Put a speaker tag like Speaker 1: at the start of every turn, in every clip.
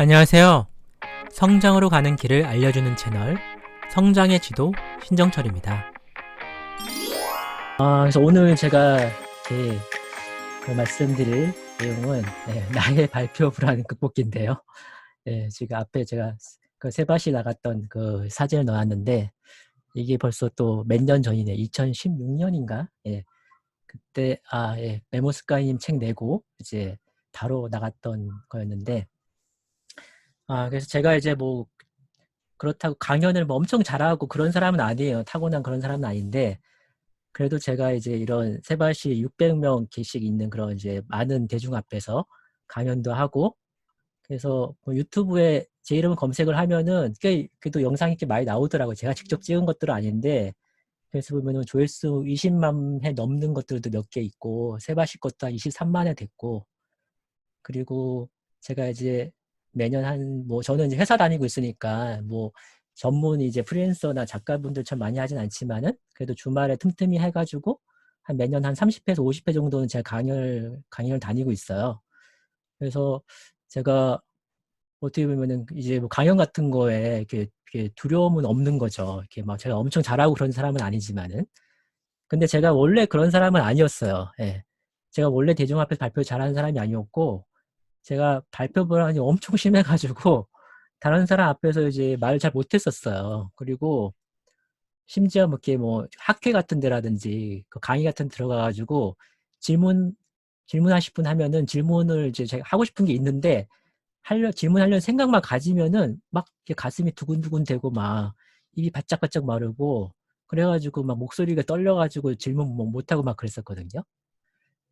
Speaker 1: 안녕하세요. 성장으로 가는 길을 알려주는 채널 성장의 지도 신정철입니다. 아, 그래서 오늘 제가 이렇게 그 말씀드릴 내용은 네, 나의 발표 불안 극복기인데요. 네, 지금 앞에 제가 그 세바시 나갔던 그 사진을 넣었는데 이게 벌써 또 몇 년 전이네. 2016년인가? 예. 그때 아, 예. 메모스카이님 책 내고 이제 바로 나갔던 거였는데 아, 그래서 제가 이제 뭐 그렇다고 강연을 뭐 엄청 잘하고 그런 사람은 아니에요. 타고난 그런 사람은 아닌데 그래도 제가 이제 이런 세바시 600명 개씩 있는 그런 이제 많은 대중 앞에서 강연도 하고 그래서 뭐 유튜브에 제 이름 검색을 하면은 꽤 그래도 영상이 꽤 많이 나오더라고요. 제가 직접 찍은 것들은 아닌데 그래서 보면은 조회수 20만 회 넘는 것들도 몇 개 있고 세바시 것도 한 23만 회 됐고 그리고 제가 이제 매년 한 뭐 저는 이제 회사 다니고 있으니까 뭐 전문 이제 프리랜서나 작가분들처럼 많이 하진 않지만은 그래도 주말에 틈틈이 해가지고 한 매년 한 30회에서 50회 정도는 제가 강연을 강연을 다니고 있어요. 그래서 제가 어떻게 보면은 이제 뭐 강연 같은 거에 이렇게, 이렇게 두려움은 없는 거죠. 이렇게 막 제가 엄청 잘하고 그런 사람은 아니지만은 근데 제가 원래 그런 사람은 아니었어요. 예. 제가 원래 대중 앞에서 발표 잘하는 사람이 아니었고 제가 발표 불안이 엄청 심해가지고 다른 사람 앞에서 이제 말을 잘 못했었어요. 그리고 심지어 뭐 이렇게 뭐 학회 같은 데라든지 그 강의 같은 데 들어가가지고 질문 질문하실 분 하면은 질문을 이제 제가 하고 싶은 게 있는데 하려 질문하려는 생각만 가지면은 막 가슴이 두근두근 되고 막 입이 바짝바짝 마르고 그래가지고 막 목소리가 떨려가지고 질문 뭐 못하고 막 그랬었거든요.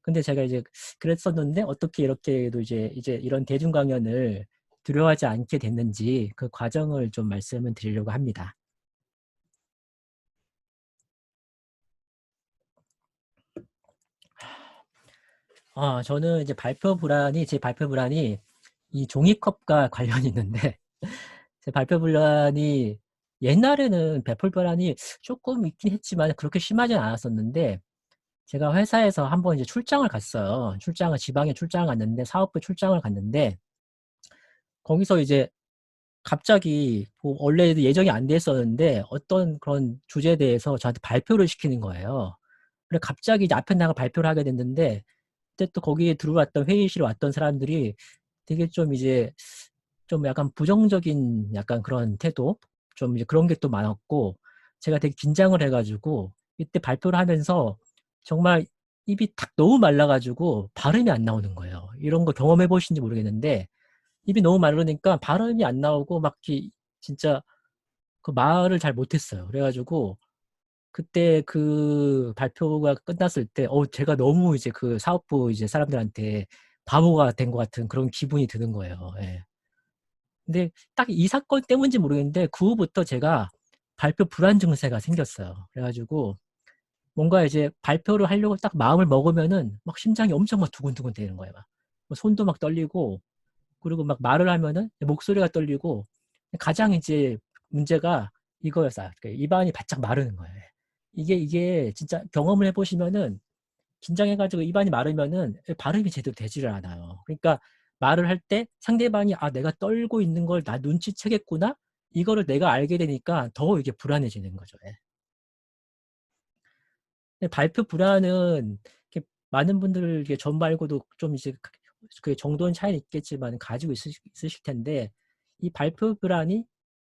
Speaker 1: 근데 제가 이제 그랬었는데 어떻게 이렇게도 이제 이제 이런 대중 강연을 두려워하지 않게 됐는지 그 과정을 좀 말씀을 드리려고 합니다. 아, 저는 이제 발표 불안이, 제 발표 불안이 이 종이컵과 관련이 있는데, 제 발표 불안이 옛날에는 발표 불안이 조금 있긴 했지만 그렇게 심하진 않았었는데, 제가 회사에서 한번 이제 출장을 갔어요. 출장을, 지방에 출장을 갔는데, 사업부 출장을 갔는데, 거기서 이제 갑자기 뭐 원래 예정이 안 됐었는데 어떤 그런 주제에 대해서 저한테 발표를 시키는 거예요. 그래 갑자기 이제 앞에 나가 발표를 하게 됐는데 그때 또 거기에 들어왔던 회의실에 왔던 사람들이 되게 좀 이제 좀 약간 부정적인 약간 그런 태도 좀 이제 그런 게 또 많았고 제가 되게 긴장을 해가지고 이때 발표를 하면서 정말 입이 탁 너무 말라가지고 발음이 안 나오는 거예요. 이런 거 경험해 보신지 모르겠는데 입이 너무 마르니까 발음이 안 나오고 막 이렇게 진짜 그 말을 잘 못했어요. 그래가지고 그때 그 발표가 끝났을 때, 어, 제가 너무 이제 그 사업부 이제 사람들한테 바보가 된 것 같은 그런 기분이 드는 거예요. 예. 근데 딱 이 사건 때문인지 모르겠는데 그 후부터 제가 발표 불안 증세가 생겼어요. 그래가지고 뭔가 이제 발표를 하려고 딱 마음을 먹으면은 막 심장이 엄청 막 두근두근 되는 거예요. 막뭐 손도 막 떨리고 그리고 막 말을 하면은 목소리가 떨리고 가장 이제 문제가 이거였어요. 그러니까 입안이 바짝 마르는 거예요. 이게 이게 진짜 경험을 해보시면은 긴장해가지고 입안이 마르면은 발음이 제대로 되지를 않아요. 그러니까 말을 할 때 상대방이 아 내가 떨고 있는 걸 나 눈치채겠구나 이거를 내가 알게 되니까 더 이게 불안해지는 거죠. 예. 발표 불안은 많은 분들 전 말고도 좀 이제 그 정도는 차이는 있겠지만 가지고 있으실, 있으실 텐데 이 발표 불안이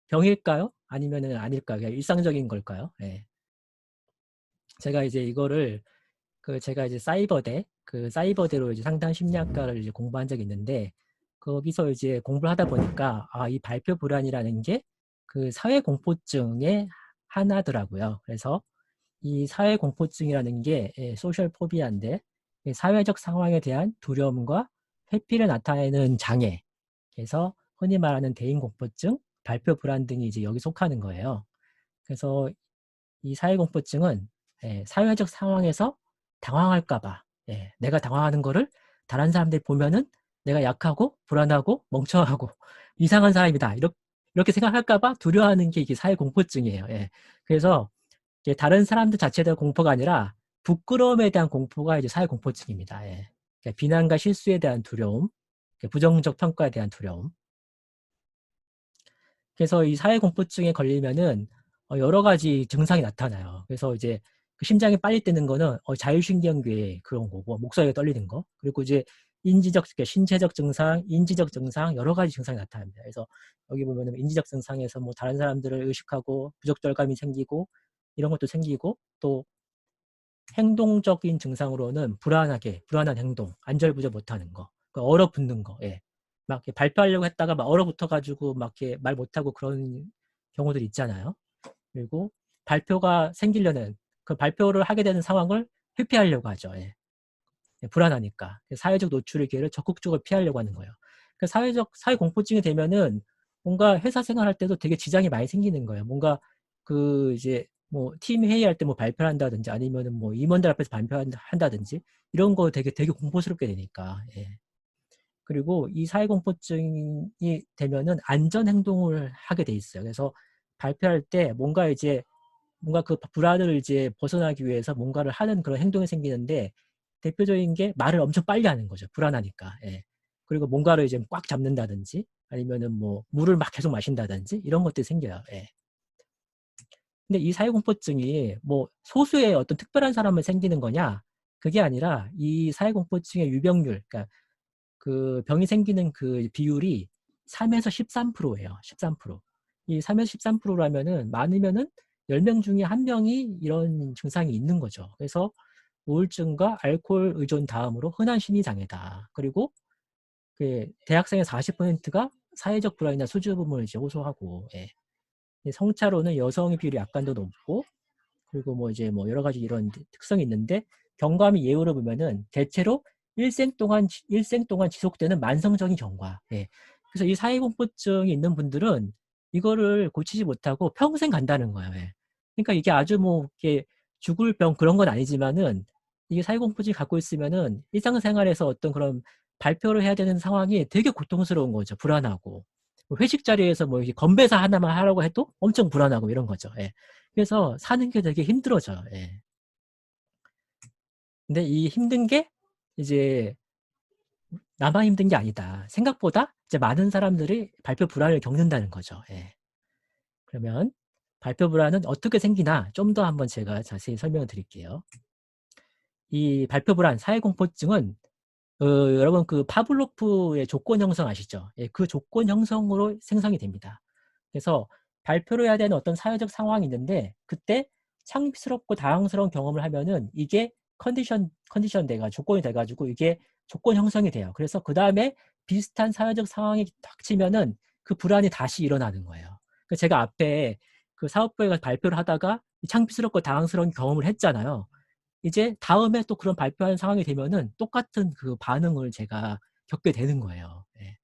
Speaker 1: 병일까요? 아니면은 아닐까요? 일상적인 걸까요? 예. 제가 이제 이거를 그 제가 이제 사이버대 그 사이버대로 이제 상담 심리학과를 이제 공부한 적이 있는데 거기서 이제 공부를 하다 보니까 아 이 발표 불안이라는 게 그 사회 공포증의 하나더라고요. 그래서 이 사회 공포증이라는 게 예, 소셜 포비아인데 사회적 상황에 대한 두려움과 회피를 나타내는 장애. 그래서 흔히 말하는 대인 공포증, 발표 불안 등이 이제 여기 속하는 거예요. 그래서 이 사회 공포증은 예, 사회적 상황에서 당황할까봐 예, 내가 당황하는 거를 다른 사람들이 보면은 내가 약하고 불안하고 멍청하고 이상한 사람이다 이렇게, 생각할까봐 두려워하는 게 이게 사회 공포증이에요. 예. 그래서 다른 사람들 자체에 대한 공포가 아니라 부끄러움에 대한 공포가 이제 사회 공포증입니다. 예. 비난과 실수에 대한 두려움, 부정적 평가에 대한 두려움. 그래서 이 사회 공포증에 걸리면은 어, 여러 가지 증상이 나타나요. 그래서 이제 그 심장이 빨리 뛰는 거는 어, 자율신경계의 그런 거고 목소리가 떨리는 거 그리고 이제 인지적 그러니까 신체적 증상, 인지적 증상 여러 가지 증상이 나타납니다. 그래서 여기 보면은 인지적 증상에서 뭐 다른 사람들을 의식하고 부적절감이 생기고 이런 것도 생기고 또 행동적인 증상으로는 불안하게 불안한 행동, 안절부절 못하는 거, 그 얼어붙는 거, 예. 막 발표하려고 했다가 막 얼어붙어 가지고 막 이렇게 말 못하고 그런 경우들 있잖아요. 그리고 발표가 생기려는 그 발표를 하게 되는 상황을 회피하려고 하죠. 예. 예, 불안하니까 사회적 노출의 기회를 적극적으로 피하려고 하는 거예요. 그 사회적 사회 공포증이 되면은 뭔가 회사 생활할 때도 되게 지장이 많이 생기는 거예요. 뭔가 그 이제 뭐 팀 회의할 때 뭐 발표를 한다든지 아니면은 뭐 임원들 앞에서 발표한다든지 이런 거 되게 되게 공포스럽게 되니까. 예. 그리고 이 사회 공포증이 되면은 안전 행동을 하게 돼 있어요. 그래서 발표할 때 뭔가 이제 뭔가 그 불안을 이제 벗어나기 위해서 뭔가를 하는 그런 행동이 생기는데 대표적인 게 말을 엄청 빨리 하는 거죠. 불안하니까. 예. 그리고 뭔가를 이제 꽉 잡는다든지 아니면은 뭐 물을 막 계속 마신다든지 이런 것들이 생겨요. 예. 근데 이 사회공포증이 뭐 소수의 어떤 특별한 사람을 생기는 거냐? 그게 아니라 이 사회공포증의 유병률, 그러니까 그 병이 생기는 그 비율이 3에서 13%예요. 13%. 이 3에서 13%라면은 많으면은 10명 중에 한 명이 이런 증상이 있는 거죠. 그래서 우울증과 알코올 의존 다음으로 흔한 심리 장애다. 그리고 그 대학생의 40%가 사회적 불안이나 수줍음을 이제 호소하고 예. 성차로는 여성의 비율이 약간 더 높고 그리고 뭐 이제 뭐 여러 가지 이런 특성이 있는데 경감이 예우를 보면은 대체로 일생 동안 일생 동안 지속되는 만성적인 경과. 예. 그래서 이 사회 공포증이 있는 분들은 이거를 고치지 못하고 평생 간다는 거예요. 예. 그러니까 이게 아주 뭐 이렇게 죽을 병 그런 건 아니지만은 이게 사회 공포증 갖고 있으면은 일상생활에서 어떤 그런 발표를 해야 되는 상황이 되게 고통스러운 거죠. 불안하고. 뭐 회식 자리에서 뭐 건배사 하나만 하라고 해도 엄청 불안하고 이런 거죠. 예. 그래서 사는 게 되게 힘들어져요. 예. 근데 이 힘든 게 이제 나만 힘든 게 아니다. 생각보다 이제 많은 사람들이 발표 불안을 겪는다는 거죠. 예. 그러면 발표 불안은 어떻게 생기나 좀 더 한번 제가 자세히 설명을 드릴게요. 이 발표 불안, 사회 공포증은 어, 여러분 그 파블로프의 조건 형성 아시죠? 예, 그 조건 형성으로 생성이 됩니다. 그래서 발표를 해야 되는 어떤 사회적 상황이 있는데 그때 창피스럽고 당황스러운 경험을 하면은 이게 컨디션 컨디션 돼가 조건이 돼가지고 이게 조건 형성이 돼요. 그래서 그 다음에 비슷한 사회적 상황이 닥치면은 그 불안이 다시 일어나는 거예요. 그 제가 앞에 그 사업부에 가서 발표를 하다가 창피스럽고 당황스러운 경험을 했잖아요. 이제 다음에 또 그런 발표하는 상황이 되면은 똑같은 그 반응을 제가 겪게 되는 거예요. 예.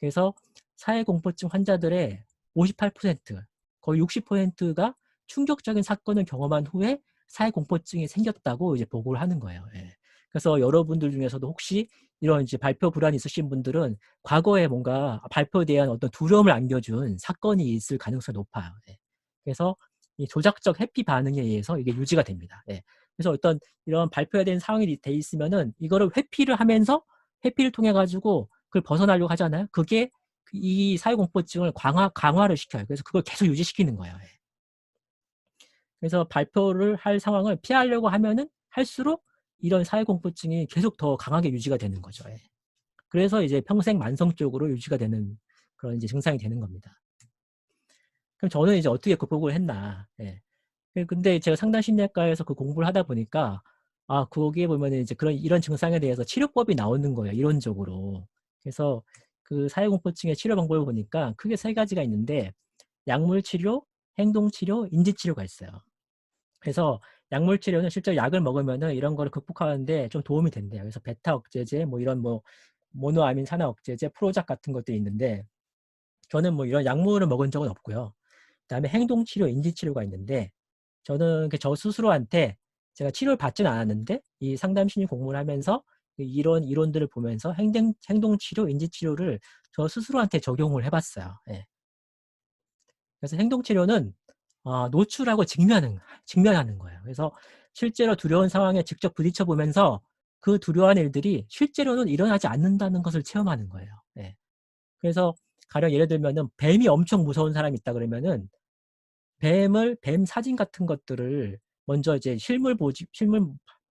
Speaker 1: 그래서 사회공포증 환자들의 58% 거의 60%가 충격적인 사건을 경험한 후에 사회공포증이 생겼다고 이제 보고를 하는 거예요. 예. 그래서 여러분들 중에서도 혹시 이런 이제 발표 불안이 있으신 분들은 과거에 뭔가 발표에 대한 어떤 두려움을 안겨준 사건이 있을 가능성이 높아요. 예. 그래서 이 조작적 해피 반응에 의해서 이게 유지가 됩니다. 예. 그래서 어떤 이런 발표해야 되는 상황이 돼 있으면은 이거를 회피를 하면서 회피를 통해 가지고 그걸 벗어나려고 하잖아요. 그게 이 사회공포증을 강화 강화를 시켜요. 그래서 그걸 계속 유지시키는 거예요. 예. 그래서 발표를 할 상황을 피하려고 하면은 할수록 이런 사회공포증이 계속 더 강하게 유지가 되는 거죠. 예. 그래서 이제 평생 만성적으로 유지가 되는 그런 이제 증상이 되는 겁니다. 그럼 저는 이제 어떻게 극복을 했나? 예. 그 근데 제가 상담심리학과에서 그 공부를 하다 보니까 아 거기에 보면은 이제 그런 이런 증상에 대해서 치료법이 나오는 거예요 이론적으로 그래서 그 사회공포증의 치료 방법을 보니까 크게 세 가지가 있는데 약물 치료, 행동 치료, 인지 치료가 있어요. 그래서 약물 치료는 실제 약을 먹으면은 이런 거를 극복하는데 좀 도움이 된대요. 그래서 베타 억제제, 뭐 이런 뭐 모노아민 산화 억제제, 프로작 같은 것들이 있는데 저는 뭐 이런 약물을 먹은 적은 없고요. 그다음에 행동 치료, 인지 치료가 있는데 저는 저 스스로한테 제가 치료를 받지는 않았는데 이 상담 심리 공부를 하면서 이런 이론들을 보면서 행동, 행동 치료, 인지 치료를 저 스스로한테 적용을 해봤어요. 예. 그래서 행동 치료는 어, 노출하고 직면은 직면하는 거예요. 그래서 실제로 두려운 상황에 직접 부딪혀 보면서 그 두려운 일들이 실제로는 일어나지 않는다는 것을 체험하는 거예요. 예. 그래서 가령 예를 들면은 뱀이 엄청 무서운 사람이 있다 그러면은 뱀을 뱀 사진 같은 것들을 먼저 이제 실물 보지 실물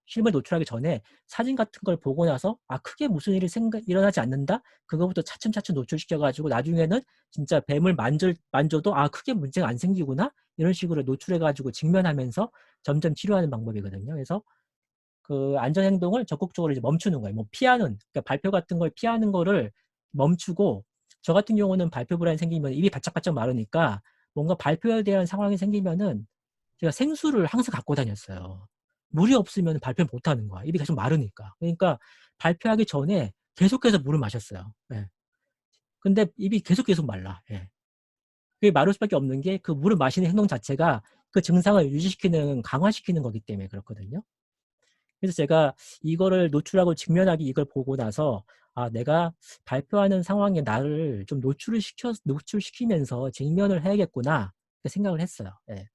Speaker 1: 실물 노출하기 전에 사진 같은 걸 보고 나서 아 크게 무슨 일이 생각 일어나지 않는다 그거부터 차츰차츰 노출시켜 가지고 나중에는 진짜 뱀을 만질 만져도 아 크게 문제가 안 생기구나 이런 식으로 노출해 가지고 직면하면서 점점 치료하는 방법이거든요. 그래서 그 안전 행동을 적극적으로 이제 멈추는 거예요. 뭐 피하는 그러니까 발표 같은 걸 피하는 거를 멈추고 저 같은 경우는 발표 불안이 생기면 입이 바짝바짝 마르니까 뭔가 발표에 대한 상황이 생기면은 제가 생수를 항상 갖고 다녔어요. 물이 없으면 발표 못 하는 거야. 입이 계속 마르니까. 그러니까 발표하기 전에 계속해서 물을 마셨어요. 예. 근데 입이 계속 계속 말라. 예. 그게 마를 수밖에 없는 게 그 물을 마시는 행동 자체가 그 증상을 유지시키는 강화시키는 거기 때문에 그렇거든요. 그래서 제가 이거를 노출하고 직면하기 이걸 보고 나서 아 내가 발표하는 상황에 나를 좀 노출을 시켜 노출시키면서 직면을 해야겠구나 생각을 했어요. 예.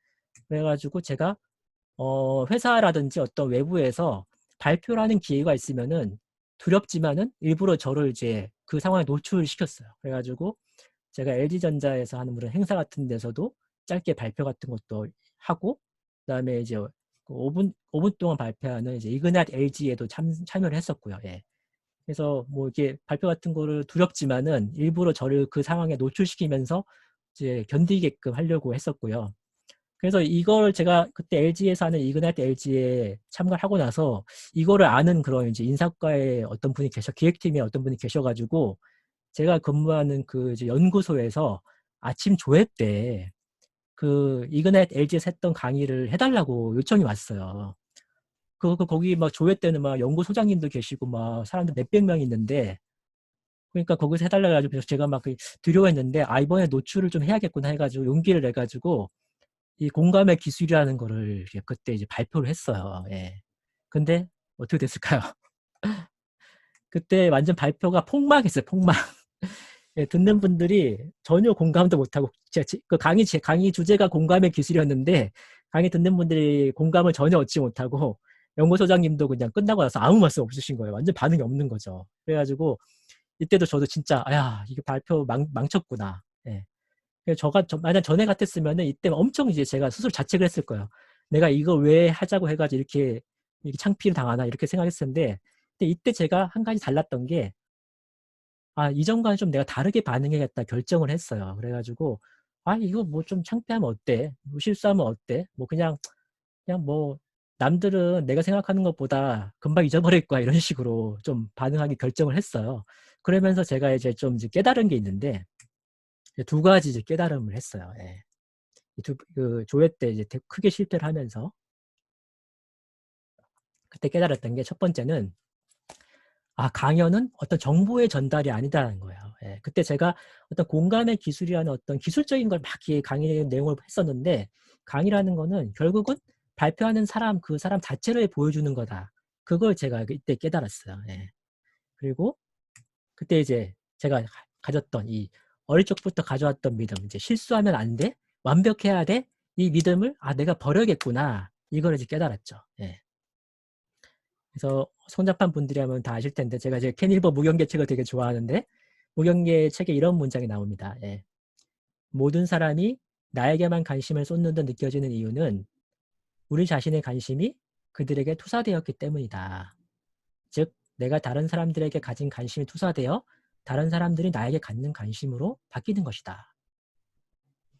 Speaker 1: 그래가지고 제가 어 회사라든지 어떤 외부에서 발표를 는 기회가 있으면은 두렵지만은 일부러 저를 이제 그 상황에 노출시켰어요. 그래가지고 제가 LG전자에서 하는 그런 행사 같은 데서도 짧게 발표 같은 것도 하고 그 다음에 이제 5분 그 5분 동안 발표하는 이제 이그낫 LG에도 참, 참여를 했었고요. 예. 그래서 뭐 이게 발표 같은 거를 두렵지만은 일부러 저를 그 상황에 노출시키면서 이제 견디게끔 하려고 했었고요. 그래서 이걸 제가 그때 LG에서 하는 이그나이트 LG에 참가를 하고 나서 이거를 아는 그런 이제 인사과에 어떤 분이 계셔, 기획팀에 어떤 분이 계셔가지고 제가 근무하는 그 이제 연구소에서 아침 조회 때 그 이그나이트 LG에서 했던 강의를 해달라고 요청이 왔어요. 그, 그 거기 막 조회 때는 막 연구소장님도 계시고 막 사람들 몇백 명 있는데 그러니까 거기서 해달라 가지고 제가 막그 두려워했는데 아 이번에 노출을 좀 해야겠구나 해가지고 용기를 내가지고 이 공감의 기술이라는 거를 그때 이제 발표를 했어요. 예. 근데 어떻게 됐을까요? 그때 완전 발표가 폭망했어요. 폭망. 예, 듣는 분들이 전혀 공감도 못하고 그 강의 강의 주제가 공감의 기술이었는데 강의 듣는 분들이 공감을 전혀 얻지 못하고 연구소장님도 그냥 끝나고 나서 아무 말씀 없으신 거예요. 완전 반응이 없는 거죠. 그래가지고 이때도 저도 진짜 아야 이게 발표 망, 망쳤구나. 예. 저가 만약 전에 같았으면은 이때 엄청 이제 제가 스스로 자책을 했을 거예요. 내가 이거 왜 하자고 해가지고 이렇게, 이렇게 창피를 당하나 이렇게 생각했었는데 근데 이때 제가 한 가지 달랐던 게 아, 이전과는 좀 내가 다르게 반응해야겠다 결정을 했어요. 그래가지고 아, 이거 뭐 좀 창피하면 어때? 뭐 실수하면 어때? 뭐 그냥 그냥 뭐 남들은 내가 생각하는 것보다 금방 잊어버릴 거야 이런 식으로 좀 반응하기 결정을 했어요. 그러면서 제가 이제 좀 이제 깨달은 게 있는데 두 가지 이제 깨달음을 했어요. 예. 두, 그 조회 때 이제 크게 실패를 하면서 그때 깨달았던 게 첫 번째는 아 강연은 어떤 정보의 전달이 아니다라는 거예요. 예. 그때 제가 어떤 공감의 기술이라는 어떤 기술적인 걸 막 강의 내용을 했었는데 강의라는 거는 결국은 발표하는 사람 그 사람 자체를 보여주는 거다. 그걸 제가 이때 깨달았어요. 예. 그리고 그때 이제 제가 가졌던 이 어릴 적부터 가져왔던 믿음, 이제 실수하면 안 돼, 완벽해야 돼, 이 믿음을 아 내가 버려야겠구나 이걸 이제 깨달았죠. 예. 그래서 성장판 분들이라면 다 아실 텐데 제가 이제 케닐버 무경계 책을 되게 좋아하는데 무경계 책에 이런 문장이 나옵니다. 예. 모든 사람이 나에게만 관심을 쏟는 듯 느껴지는 이유는 우리 자신의 관심이 그들에게 투사되었기 때문이다. 즉 내가 다른 사람들에게 가진 관심이 투사되어 다른 사람들이 나에게 갖는 관심으로 바뀌는 것이다.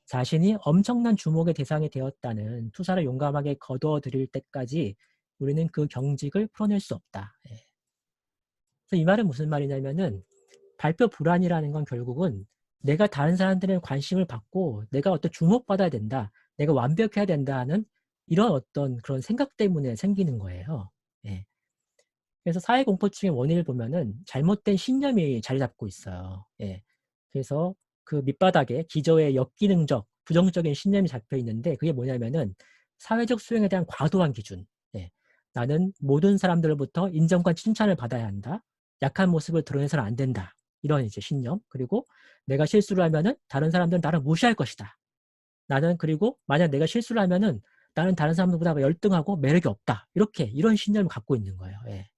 Speaker 1: 자신이 엄청난 주목의 대상이 되었다는 투사를 용감하게 거둬들일 때까지 우리는 그 경직을 풀어낼 수 없다. 예. 그래서 이 말은 무슨 말이냐면은 발표 불안이라는 건 결국은 내가 다른 사람들의 관심을 받고 내가 어떤 주목받아야 된다. 내가 완벽해야 된다는 이런 어떤 그런 생각 때문에 생기는 거예요. 예. 그래서 사회 공포증의 원인을 보면은 잘못된 신념이 자리 잡고 있어요. 예. 그래서 그 밑바닥에 기저에 역기능적, 부정적인 신념이 잡혀 있는데 그게 뭐냐면은 사회적 수용에 대한 과도한 기준. 예. 나는 모든 사람들로부터 인정과 칭찬을 받아야 한다. 약한 모습을 드러내서는 안 된다. 이런 이제 신념. 그리고 내가 실수를 하면은 다른 사람들은 나를 무시할 것이다. 나는 그리고 만약 내가 실수를 하면은 나는 다른 사람들보다 열등하고 매력이 없다. 이렇게 이런 신념을 갖고 있는 거예요. 예.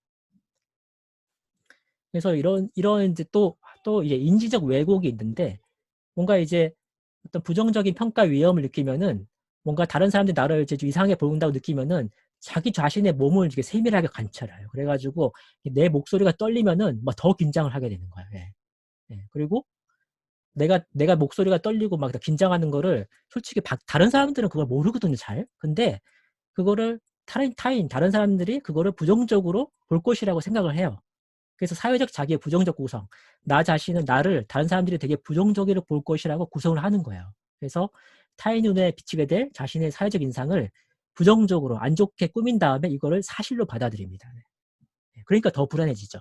Speaker 1: 그래서 이런 이런 이제 또 또 이제 인지적 왜곡이 있는데 뭔가 이제 어떤 부정적인 평가 위험을 느끼면은 뭔가 다른 사람들이 나를 이제 좀 이상하게 보인다고 느끼면은 자기 자신의 몸을 이렇게 세밀하게 관찰해요. 그래가지고 내 목소리가 떨리면은 막 더 긴장을 하게 되는 거예요. 예. 예. 그리고 내가 내가 목소리가 떨리고 막 긴장하는 거를 솔직히 바, 다른 사람들은 그걸 모르거든요, 잘. 근데 그거를 타인 타인 다른 사람들이 그거를 부정적으로 볼 것이라고 생각을 해요. 그래서 사회적 자기의 부정적 구성, 나 자신은 나를 다른 사람들이 되게 부정적으로 볼 것이라고 구성을 하는 거예요. 그래서 타인 눈에 비치게 될 자신의 사회적 인상을 부정적으로 안 좋게 꾸민 다음에 이거를 사실로 받아들입니다. 네. 그러니까 더 불안해지죠.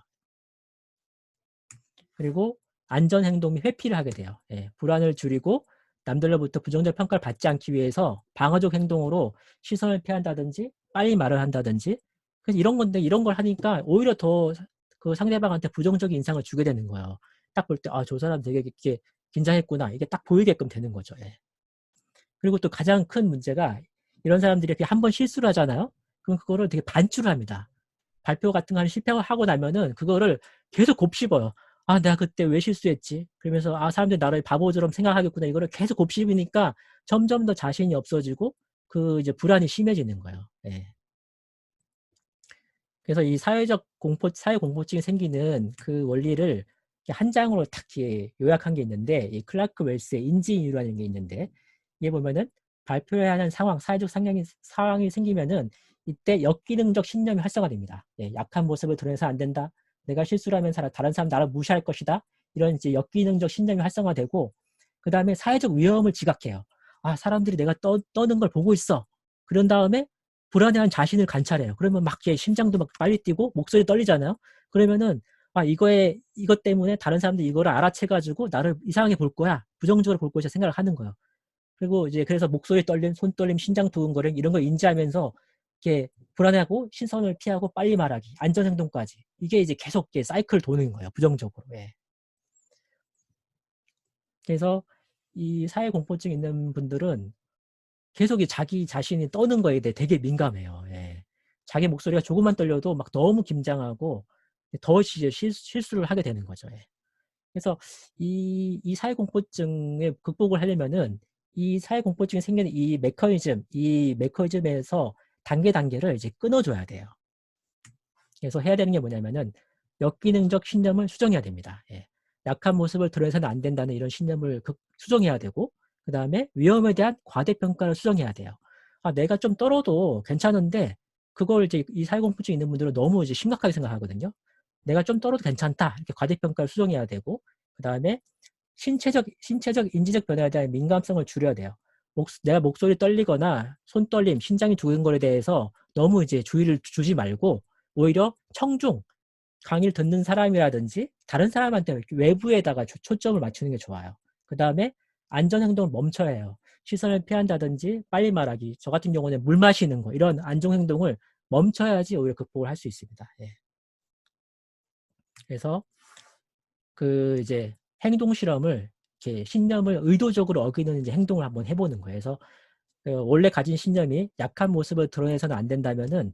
Speaker 1: 그리고 안전 행동 및 회피를 하게 돼요. 예, 불안을 줄이고 남들로부터 부정적 평가를 받지 않기 위해서 방어적 행동으로 시선을 피한다든지 빨리 말을 한다든지 그래서 이런 건데 이런 걸 하니까 오히려 더 그 상대방한테 부정적인 인상을 주게 되는 거예요. 딱 볼 때 아 저 사람 되게 이렇게 긴장했구나 이게 딱 보이게끔 되는 거죠. 예. 그리고 또 가장 큰 문제가 이런 사람들이 이렇게 한 번 실수를 하잖아요. 그럼 그거를 되게 반출을 합니다. 발표 같은 거 하는 실패를 하고 나면은 그거를 계속 곱씹어요. 아 내가 그때 왜 실수했지? 그러면서 아 사람들이 나를 바보처럼 생각하겠구나 이거를 계속 곱씹으니까 점점 더 자신이 없어지고 그 이제 불안이 심해지는 거예요. 예. 그래서 이 사회적 공포, 사회 공포증이 생기는 그 원리를 한 장으로 딱 요약한 게 있는데 이 클라크 웰스의 인지인유라는 게 있는데 이게 보면은 발표해야 하는 상황, 사회적 상황이, 상황이 생기면은 이때 역기능적 신념이 활성화됩니다. 예, 약한 모습을 드러내서 안 된다. 내가 실수를 하면 다른 사람 나를 무시할 것이다. 이런 이제 역기능적 신념이 활성화되고 그 다음에 사회적 위험을 지각해요. 아 사람들이 내가 떠, 떠는 걸 보고 있어. 그런 다음에 불안해한 자신을 관찰해요. 그러면 막 심장도 막 빨리 뛰고 목소리 떨리잖아요. 그러면은 아 이거에 이것 때문에 다른 사람들이 이거를 알아채가지고 나를 이상하게 볼 거야. 부정적으로 볼 것이라 생각을 하는 거예요. 그리고 이제 그래서 목소리 떨림, 손 떨림, 심장 두근거림 이런 걸 인지하면서 이렇게 불안해하고 신선을 피하고 빨리 말하기, 안전 행동까지 이게 이제 계속 이렇게 사이클 도는 거예요. 부정적으로. 예. 그래서 이 사회 공포증 있는 분들은 계속 자기 자신이 떠는 거에 대해 되게 민감해요. 예. 자기 목소리가 조금만 떨려도 막 너무 긴장하고 더 실수, 를 하게 되는 거죠. 예. 그래서 이, 이 사회 공포증을 극복을 하려면은 이 사회 공포증이 생기는 이 메커니즘, 이 메커니즘에서 단계 단계를 이제 끊어줘야 돼요. 그래서 해야 되는 게 뭐냐면은 역기능적 신념을 수정해야 됩니다. 예. 약한 모습을 드러내서는 안 된다는 이런 신념을 수정해야 되고 그 다음에 위험에 대한 과대평가를 수정해야 돼요. 아, 내가 좀 떨어도 괜찮은데 그걸 이제 이 사회공포증 있는 분들은 너무 이제 심각하게 생각하거든요. 내가 좀 떨어도 괜찮다 이렇게 과대평가를 수정해야 되고 그 다음에 신체적 신체적 인지적 변화에 대한 민감성을 줄여야 돼요. 목, 내가 목소리 떨리거나 손 떨림, 심장이 두근거리에 대해서 너무 이제 주의를 주지 말고 오히려 청중 강의를 듣는 사람이라든지 다른 사람한테 외부에다가 초점을 맞추는 게 좋아요. 그 다음에 안전 행동을 멈춰야 해요. 시선을 피한다든지 빨리 말하기 저 같은 경우는 물 마시는 거 이런 안정행동을 멈춰야지 오히려 극복을 할 수 있습니다. 예. 그래서 그 이제 행동 실험을 이렇게 신념을 의도적으로 어기는 이제 행동을 한번 해보는 거예요. 그래서 그 원래 가진 신념이 약한 모습을 드러내서는 안 된다면은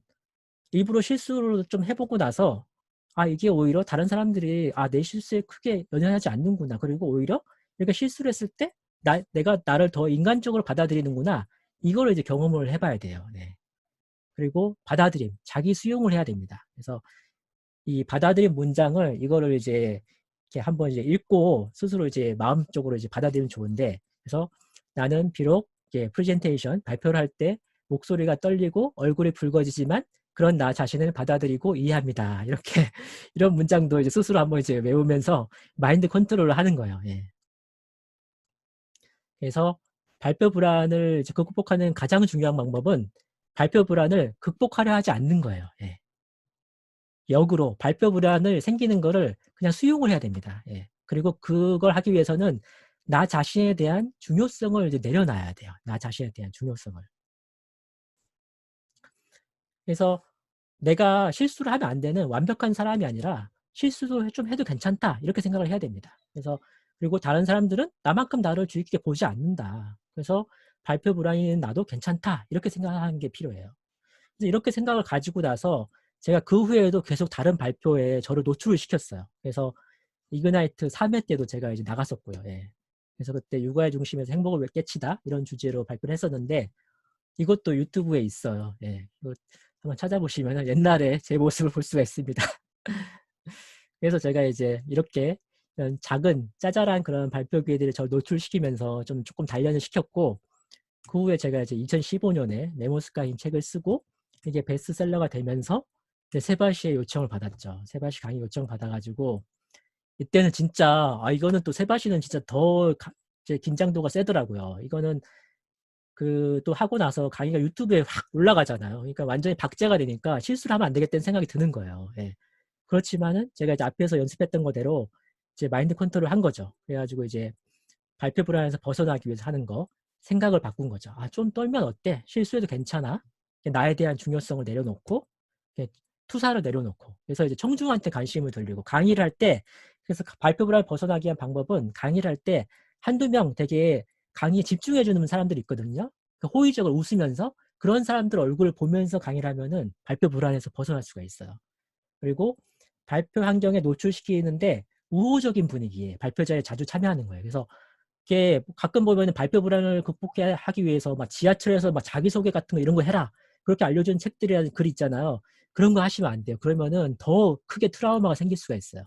Speaker 1: 일부러 실수를 좀 해보고 나서 아 이게 오히려 다른 사람들이 아 내 실수에 크게 연연하지 않는구나 그리고 오히려 이렇게 실수를 했을 때 나, 내가 나를 더 인간적으로 받아들이는구나. 이거를 이제 경험을 해봐야 돼요. 네. 그리고 받아들임, 자기 수용을 해야 됩니다. 그래서 이 받아들임 문장을 이거를 이제 이렇게 한번 이제 읽고 스스로 이제 마음적으로 이제 받아들이면 좋은데 그래서 나는 비록 이제 프레젠테이션 발표를 할 때 목소리가 떨리고 얼굴이 붉어지지만 그런 나 자신을 받아들이고 이해합니다. 이렇게 이런 문장도 이제 스스로 한번 이제 외우면서 마인드 컨트롤을 하는 거예요. 예. 그래서 발표 불안을 극복하는 가장 중요한 방법은 발표 불안을 극복하려 하지 않는 거예요. 예. 역으로 발표 불안을 생기는 거를 그냥 수용을 해야 됩니다. 예. 그리고 그걸 하기 위해서는 나 자신에 대한 중요성을 이제 내려놔야 돼요. 나 자신에 대한 중요성을. 그래서 내가 실수를 하면 안 되는 완벽한 사람이 아니라 실수도 좀 해도 괜찮다 이렇게 생각을 해야 됩니다. 그래서 그리고 다른 사람들은 나만큼 나를 주의 깊게 보지 않는다. 그래서 발표 불안인 나도 괜찮다. 이렇게 생각하는 게 필요해요. 그래서 이렇게 생각을 가지고 나서 제가 그 후에도 계속 다른 발표에 저를 노출을 시켰어요. 그래서 이그나이트 3회 때도 제가 이제 나갔었고요. 예. 그래서 그때 육아의 중심에서 행복을 깨치다 이런 주제로 발표를 했었는데 이것도 유튜브에 있어요. 예, 한번 찾아보시면 옛날에 제 모습을 볼 수가 있습니다. 그래서 제가 이제 이렇게 이런 작은 짜잘한 그런 발표 기회들을 저 노출시키면서 좀 조금 단련을 시켰고 그 후에 제가 이제 2015년에 네모스카인 책을 쓰고 이게 베스트셀러가 되면서 세바시의 요청을 받았죠. 세바시 강의 요청 받아가지고 이때는 진짜 아 이거는 또 세바시는 진짜 더 가, 긴장도가 세더라고요. 이거는 그 또 하고 나서 강의가 유튜브에 확 올라가잖아요. 그러니까 완전히 박제가 되니까 실수를 하면 안 되겠다는 생각이 드는 거예요. 예. 그렇지만은 제가 이제 앞에서 연습했던 거대로 이제 마인드 컨트롤을 한 거죠. 그래가지고 이제 발표 불안에서 벗어나기 위해서 하는 거 생각을 바꾼 거죠. 아, 좀 떨면 어때? 실수해도 괜찮아. 나에 대한 중요성을 내려놓고 투사를 내려놓고 그래서 이제 청중한테 관심을 돌리고 강의를 할 때 그래서 발표 불안을 벗어나기 위한 방법은 강의를 할 때 한두 명 되게 강의에 집중해 주는 사람들이 있거든요. 그 호의적으로 웃으면서 그런 사람들 얼굴을 보면서 강의를 하면은 발표 불안에서 벗어날 수가 있어요. 그리고 발표 환경에 노출시키는데 우호적인 분위기에 발표자에 자주 참여하는 거예요. 그래서 이게 가끔 보면 발표 불안을 극복하기 위해서 막 지하철에서 막 자기소개 같은 거 이런 거 해라. 그렇게 알려준 책들이나 글 있잖아요. 그런 거 하시면 안 돼요. 그러면은 더 크게 트라우마가 생길 수가 있어요.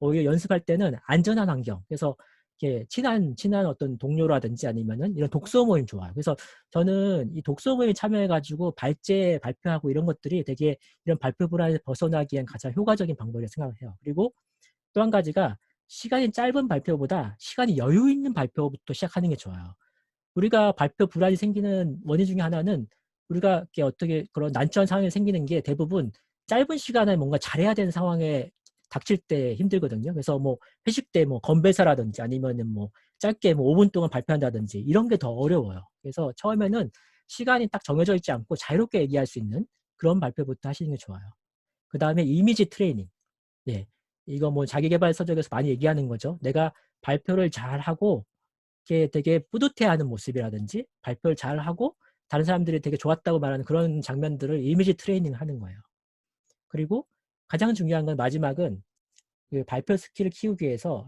Speaker 1: 오히려 연습할 때는 안전한 환경. 그래서 이렇게 친한 친한 어떤 동료라든지 아니면은 이런 독서 모임 좋아요. 그래서 저는 이 독서 모임 참여해가지고 발제 발표하고 이런 것들이 되게 이런 발표 불안에 벗어나기 위한 가장 효과적인 방법이라고 생각을 해요. 그리고 또 한 가지가 시간이 짧은 발표보다 시간이 여유 있는 발표부터 시작하는 게 좋아요. 우리가 발표 불안이 생기는 원인 중에 하나는 우리가 어떻게 그런 난처한 상황이 생기는 게 대부분 짧은 시간에 뭔가 잘해야 되는 상황에 닥칠 때 힘들거든요. 그래서 뭐 회식 때 뭐 건배사라든지 아니면은 뭐 짧게 뭐 5분 동안 발표한다든지 이런 게 더 어려워요. 그래서 처음에는 시간이 딱 정해져 있지 않고 자유롭게 얘기할 수 있는 그런 발표부터 하시는 게 좋아요. 그 다음에 이미지 트레이닝. 예. 이거 뭐 자기개발 서적에서 많이 얘기하는 거죠. 내가 발표를 잘하고 되게 뿌듯해하는 모습이라든지 발표를 잘하고 다른 사람들이 되게 좋았다고 말하는 그런 장면들을 이미지 트레이닝 하는 거예요. 그리고 가장 중요한 건 마지막은 그 발표 스킬을 키우기 위해서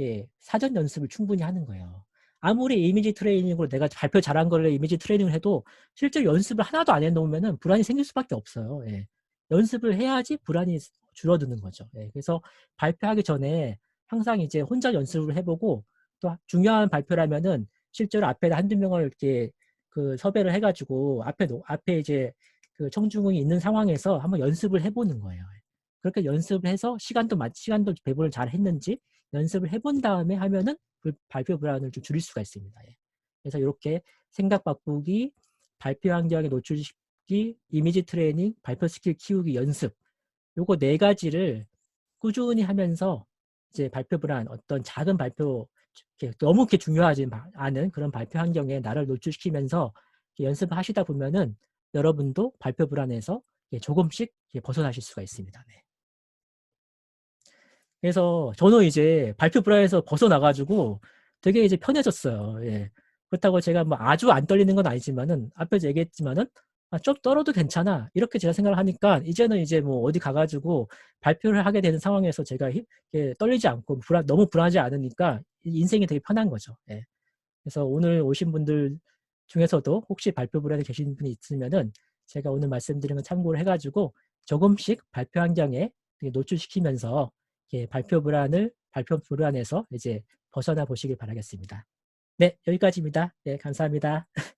Speaker 1: 예, 사전 연습을 충분히 하는 거예요. 아무리 이미지 트레이닝으로 내가 발표 잘한 거를 이미지 트레이닝을 해도 실제 연습을 하나도 안 해놓으면 불안이 생길 수밖에 없어요. 예. 연습을 해야지 불안이 줄어드는 거죠. 예. 그래서 발표하기 전에 항상 이제 혼자 연습을 해보고 또 중요한 발표라면은 실제로 앞에 한두 명을 이렇게 그 섭외를 해가지고 앞에 앞에 이제 그 청중이 있는 상황에서 한번 연습을 해보는 거예요. 그렇게 연습을 해서 시간도 시간도 배분을 잘 했는지 연습을 해본 다음에 하면은 그 발표 불안을 좀 줄일 수가 있습니다. 예. 그래서 이렇게 생각 바꾸기, 발표 환경에 노출시키기, 이미지 트레이닝, 발표 스킬 키우기 연습 요거 네 가지를 꾸준히 하면서 이제 발표 불안 어떤 작은 발표 너무 이렇게 중요하지 않은 그런 발표 환경에 나를 노출시키면서 연습을 하시다 보면은 여러분도 발표 불안에서 조금씩 벗어나실 수가 있습니다. 네. 그래서 저는 이제 발표 불안에서 벗어나가지고 되게 이제 편해졌어요. 예. 그렇다고 제가 뭐 아주 안 떨리는 건 아니지만은 앞에서 얘기했지만은 아, 좀 떨어도 괜찮아. 이렇게 제가 생각을 하니까 이제는 이제 뭐 어디 가가지고 발표를 하게 되는 상황에서 제가 예, 떨리지 않고 불안, 너무 불안하지 않으니까 인생이 되게 편한 거죠. 예. 그래서 오늘 오신 분들 중에서도 혹시 발표 불안에 계신 분이 있으면은 제가 오늘 말씀드린 거 참고를 해가지고 조금씩 발표 환경에 노출시키면서 예, 발표 불안을 발표 불안에서 이제 벗어나 보시길 바라겠습니다. 네, 여기까지입니다. 네, 감사합니다.